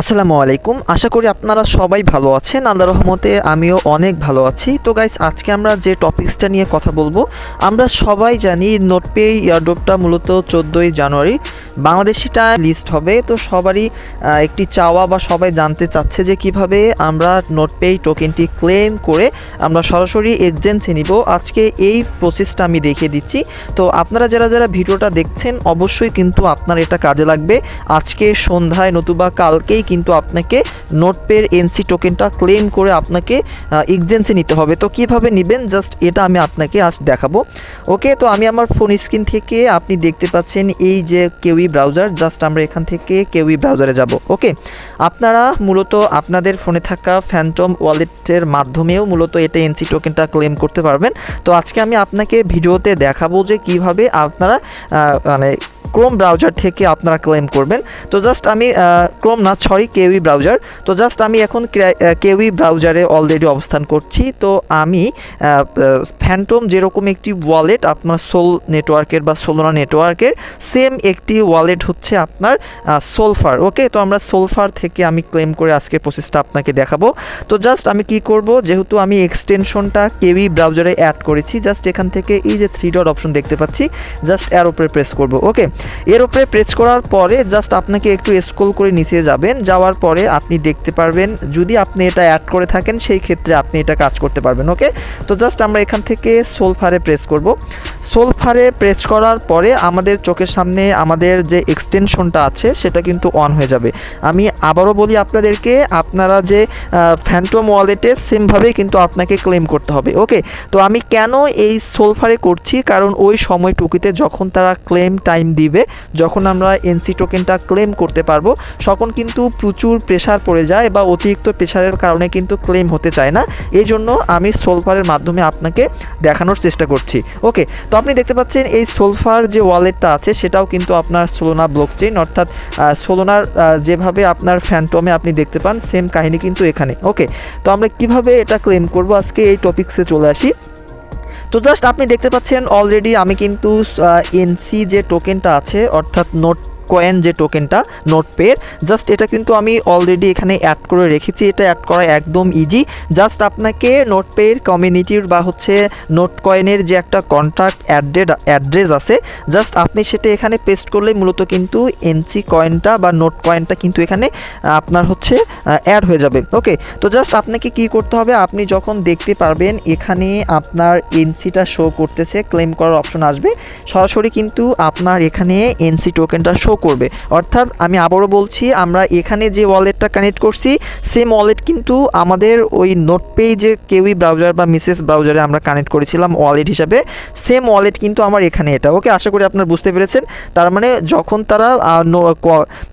আসসালামু আলাইকুম। আশা করি আপনারা সবাই ভালো আছেন। আল্লাহ রহমতে আমিও অনেক ভালো আছি। তো গাইস আজকে আমরা যে টপিকসটা নিয়ে কথা বলব, আমরা সবাই জানি নোটপে ইয়ারড্রপটা মূলত চোদ্দোই জানুয়ারি। বাংলাদেশিটা লিস্ট হবে, তো সবারই একটি চাওয়া বা সবাই জানতে চাচ্ছে যে কীভাবে আমরা নোটপে টোকেনটি ক্লেম করে আমরা সরাসরি এক্সচেঞ্জে নিব। আজকে এই প্রসেসটা আমি দেখিয়ে দিচ্ছি। তো আপনারা যারা যারা ভিডিওটা দেখছেন, অবশ্যই কিন্তু আপনার এটা কাজে লাগবে। আজকে সন্ধ্যায় নতুবা কালকেই কিন্তু আপনাকে নোটপের এনসি টোকেনটা ক্লেম করে আপনাকে এক্সচেঞ্জে নিতে হবে। তো কীভাবে নেবেন? জাস্ট এটা আমি আপনাকে আজ দেখাবো। ওকে তো আমি আমার ফোন স্ক্রিন থেকে আপনি দেখতে পাচ্ছেন এই যে কেউই ব্রাউজার জাস্ট আমরা এখান থেকে কেউই ব্রাউজারে যাব ওকে আপনারা মূলত আপনাদের ফোনে থাকা ফ্যান্টম ওয়ালেটের মাধ্যমেও মূলত এটা এনসি টোকেনটা ক্লেম করতে পারবেন। তো আজকে আমি আপনাকে ভিডিওতে দেখাবো যে কীভাবে আপনারা মানে ক্রোম ব্রাউজার থেকে আপনারা ক্লেম করবেন। তো জাস্ট আমি ক্রোম না সরি কেউই ব্রাউজার তো জাস্ট আমি এখন কেউই ব্রাউজারে অলরেডি অবস্থান করছি। তো আমি ফ্যান্টম যেরকম একটি ওয়ালেট আপনার সোল নেটওয়ার্কের বা সোলোনা নেটওয়ার্কের সেম একটি ওয়ালেট হচ্ছে আপনার সোলফার ওকে তো আমরা সোলফার থেকে আমি ক্লেম করে আজকের প্রসেসটা আপনাকে দেখাবো। তো জাস্ট আমি কি করব? যেহেতু আমি এক্সটেনশনটা কেউই ব্রাউজারে অ্যাড করেছি জাস্ট এখান থেকে এই যে থ্রি ডট অপশন দেখতে পাচ্ছি জাস্ট উপরে প্রেস করব ওকে এর উপরে প্রেস করার পরে জাস্ট আপনাকে একটু স্ক্রল করে নিচে যাবেন। যাওয়ার পরে আপনি দেখতে পারবেন, যদি আপনি এটা অ্যাড করে থাকেন, সেই ক্ষেত্রে আপনি এটা কাজ করতে পারবেন ওকে তো জাস্ট আমরা এখান থেকে সোলফারে প্রেস করব। সোলফারে প্রেস করার পরে আমাদের চোখের সামনে আমাদের যে এক্সটেনশনটা আছে, সেটা কিন্তু অন হয়ে যাবে। আমি আবারও বলি আপনাদেরকে, আপনারা যে ফ্যান্টম ওয়ালেটে সেমভাবেই কিন্তু আপনাকে ক্লেম করতে হবে ওকে তো আমি কেন এই সোলফারে করছি? কারণ ওই সময় সময়টুকুতে যখন তারা ক্লেম টাইম দিবে যখন আমরা এনসি টোকেনটা ক্লেম করতে পারব, তখন কিন্তু প্রচুর প্রেশার পড়ে যায় বা অতিরিক্ত প্রেশারের কারণে কিন্তু ক্লেম হতে চায় না। এই জন্য আমি সোলফারের মাধ্যমে আপনাকে দেখানোর চেষ্টা করছি। ওকে তো আপনি দেখতে পাচ্ছেন এই সোলফার যে ওয়ালেটটা আছে, সেটাও কিন্তু আপনার সোলোনা ব্লকচেইন অর্থাৎ সোলোনার যেভাবে আপনার ফ্যান্টমে আপনি দেখতে পান সেম কাহিনী কিন্তু এখানে। ওকে তো আমরা কীভাবে এটা ক্লেম করব? আজকে এই টপিক্সে চলে আসি। তো জাস্ট আপনি দেখতে পাচ্ছেন অলরেডি আমি কিন্তু এনসি যে টোকেনটা আছে অর্থাৎ নোট কয়েন যে টোকেনটা নোট পের জাস্ট এটা কিন্তু আমি অলরেডি এখানে অ্যাড করে রেখেছি, এটা অ্যাড করা একদম ইজি জাস্ট আপনাকে নোট পের কমিউনিটির বা হচ্ছে নোট কয়েনের যে একটা কন্ট্রাক্ট অ্যাড্রেড অ্যাড্রেস আছে জাস্ট আপনি সেটা এখানে পেস্ট করলেই মূলত কিন্তু এনসি কয়েনটা বা নোট কয়েনটা কিন্তু এখানে আপনার হচ্ছে অ্যাড হয়ে যাবে। ওকে তো জাস্ট আপনাকে কি করতে হবে? আপনি যখন দেখতে পারবেন এখানে আপনার এনসিটা শো করতেছে ক্লেম করার অপশন আসবে। সরাসরি কিন্তু আপনার এখানে এনসি টোকেনটা শো করবে। অর্থাৎ আমি আবারও বলছি, আমরা এখানে যে ওয়ালেটটা কানেক্ট করছি সেম ওয়ালেট কিন্তু আমাদের ওই নোটপে যে কেউই ব্রাউজার বা মিসেস ব্রাউজারে আমরা কানেক্ট করেছিলাম ওয়ালেট হিসাবে সেম ওয়ালেট কিন্তু আমার এখানে এটা। ওকে আশা করি আপনারা বুঝতে পেরেছেন। তার মানে যখন তারা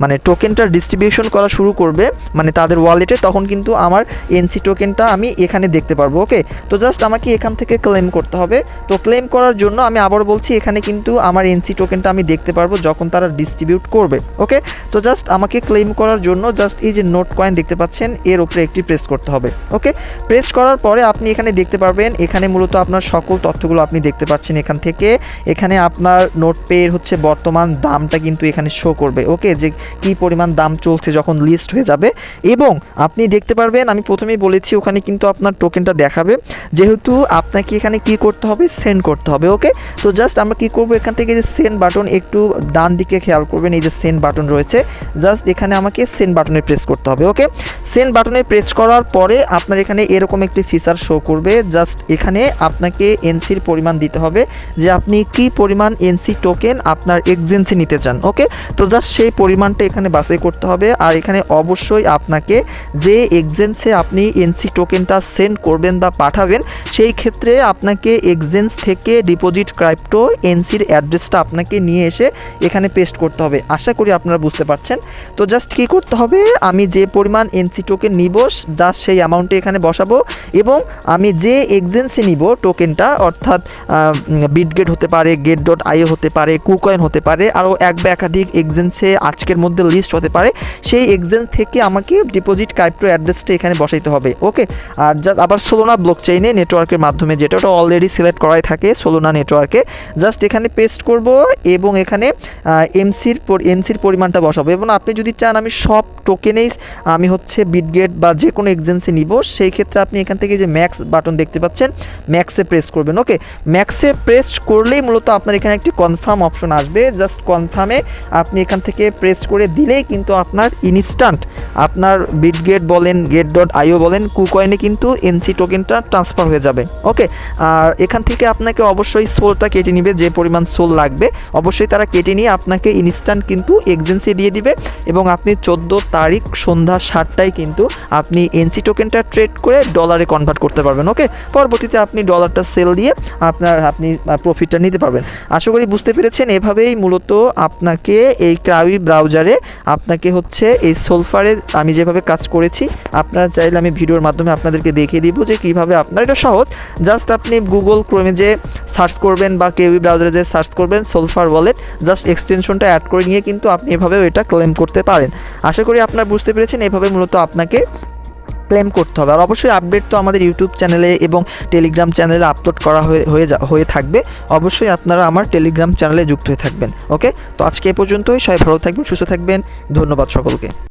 মানে টোকেনটা ডিস্ট্রিবিউশন করা শুরু করবে মানে তাদের ওয়ালেটে তখন কিন্তু আমার এনসি টোকেনটা আমি এখানে দেখতে পারব। ওকে তো জাস্ট আমাকে এখান থেকে ক্লেম করতে হবে। তো ক্লেম করার জন্য আমি আবার বলছি, এখানে কিন্তু আমার এনসি টোকেনটা আমি দেখতে পারব যখন তারা ডিস্ট্রিবিউট করবে ওকে তো জাস্ট আমাকে ক্লেম করার জন্য জাস্ট এই যে নোট কয়েন দেখতে পাচ্ছেন, এর উপরে একটি প্রেস করতে হবে ওকে প্রেস করার পরে আপনি এখানে দেখতে পারবেন, এখানে মূলত আপনার সকল তথ্যগুলো আপনি দেখতে পাচ্ছেন এখান থেকে। এখানে আপনার নোট পেয়ের হচ্ছে বর্তমান দামটা কিন্তু এখানে শো করবে ওকে যে কি পরিমাণ দাম চলছে যখন লিস্ট হয়ে যাবে। এবং আপনি দেখতে পারবেন, আমি প্রথমেই বলেছি, ওখানে কিন্তু আপনার টোকেনটা দেখাবে। যেহেতু আপনাকে এখানে কি করতে হবে? সেন্ড করতে হবে ওকে তো জাস্ট আমরা কি করব? এখান থেকে যে সেন্ড বাটন একটু ডান দিকে খেয়াল করবেন এই যে সেন্ড বাটন রয়েছে জাস্ট এখানে আমাকে সেন্ড বাটনে প্রেস করতে হবে ওকে সেন্ড বাটনে প্রেস করার পরে আপনার এখানে এরকম একটি ফিচার শো করবে জাস্ট এখানে আপনাকে এনসির পরিমাণ দিতে হবে, যে আপনি কি পরিমাণ এনসি টোকেন আপনার এক্সচেঞ্জে নিতে চান ওকে তো জাস্ট সেই পরিমাণটা এখানে বাছাই করতে হবে, আর এখানে অবশ্যই আপনাকে যে এক্সচেঞ্জে আপনি এনসি টোকেনটা সেন্ড করবেন বা পাঠাবেন, সেই ক্ষেত্রে আপনাকে এক্সচেঞ্জ থেকে ডিপোজিট ক্রাইপ্টো এনসির অ্যাড্রেসটা আপনাকে নিয়ে এসে এখানে পেস্ট করতে হবে। আশা করি আপনারা বুঝতে পারছেন। তো জাস্ট কি করতে হবে, আমি যে পরিমাণ এনসি টোকেন নিব জাস্ট সেই অ্যামাউন্টে এখানে বসাবো এবং আমি যে এক্সচেঞ্জে নিব টোকেনটা অর্থাৎ বিটগেট হতে পারে গেট ডট আইও হতে পারে কুকয়েন হতে পারে, আরও এক বা একাধিক এক্সচেঞ্জে আজকের মধ্যে লিস্ট হতে পারে, সেই এক্সচেঞ্জ থেকে আমাকে ডিপোজিট ক্রাইপ্টো অ্যাড্রেসটা এখানে বসাইতে হবে ওকে আর জাস্ট আবার সোলোনা ব্লক চেইনে নেটওয়ার্কের মাধ্যমে যেটা ওটা অলরেডি সিলেক্ট করাই থাকে সোলোনা নেটওয়ার্কে জাস্ট এখানে পেস্ট করব এবং এখানে এমসির এমসির পরিমাণটা বসাবো। এবং আপনি যদি চান আমি সব টোকেনেই আমি হচ্ছে বিটগেট বা যে কোনো এক্সেন্সি নিব। সেই ক্ষেত্রে আপনি এখান থেকে যে ম্যাক্স বাটন দেখতে পাচ্ছেন, ম্যাক্সে প্রেস করবেন। ওকে, ম্যাক্সে প্রেস করলেই মূলত আপনার এখানে একটি কনফার্ম অপশন আসবে। জাস্ট কনফার্মে আপনি এখান থেকে প্রেস করে দিলেই কিন্তু আপনার ইনস্ট্যান্ট আপনার বিটগেট বলেন গেট ডট আইও বলেন, কুকয়েনে কিন্তু এনসি টোকেনটা ট্রান্সফার হয়ে যাবে। ওকে, আর এখান থেকে আপনাকে অবশ্যই সোলটা কেটে নিবে, যে পরিমাণ সোল লাগবে। অবশ্যই তারা কেটে নিয়ে আপনাকে ইনস্ট্যান্ট কিন্তু এক্সেন্সি দিয়ে দিবে এবং আপনি চোদ্দ তারিখ সন্ধ্যা সাতটায় কিন্তু আপনি এনসি টোকেনটা ট্রেড করে ডলারে কনভার্ট করতে পারবেন ওকে পরবর্তীতে আপনি ডলারটা সেল দিয়ে আপনার আপনি প্রফিটটা নিতে পারবেন। আশা করি বুঝতে পেরেছেন, এভাবেই মূলত আপনাকে এই ক্রাউই ব্রাউজারে আপনাকে হচ্ছে এই সোলফারে আমি যেভাবে কাজ করেছি, আপনারা চাইলে আমি ভিডিওর মাধ্যমে আপনাদেরকে দেখিয়ে দিব যে কীভাবে আপনার, এটা সহজ। জাস্ট আপনি গুগল ক্রোমে যে সার্চ করবেন বা কেউই ব্রাউজারে যে সার্চ করবেন সোলফার ওয়ালেট জাস্ট এক্সটেনশনটা অ্যাড করে নিয়ে কিন্তু আপনি এভাবেও এটা ক্লেম করতে পারেন। আশা করি আপনারা বুঝতে পেরেছেন, এভাবে মূলত আপনাকে ক্লেম করতে হবে। আর অবশ্যই আপডেট তো আমাদের ইউটিউব চ্যানেলে এবং টেলিগ্রাম চ্যানেলে আপলোড করা হয়ে হয়ে হয়ে থাকবে। অবশ্যই আপনারা আমার টেলিগ্রাম চ্যানেলে যুক্ত হয়ে থাকবেন ওকে তো আজকে এ পর্যন্তই, সবাই ভালো থাকবেন, সুস্থ থাকবেন। ধন্যবাদ সকলকে।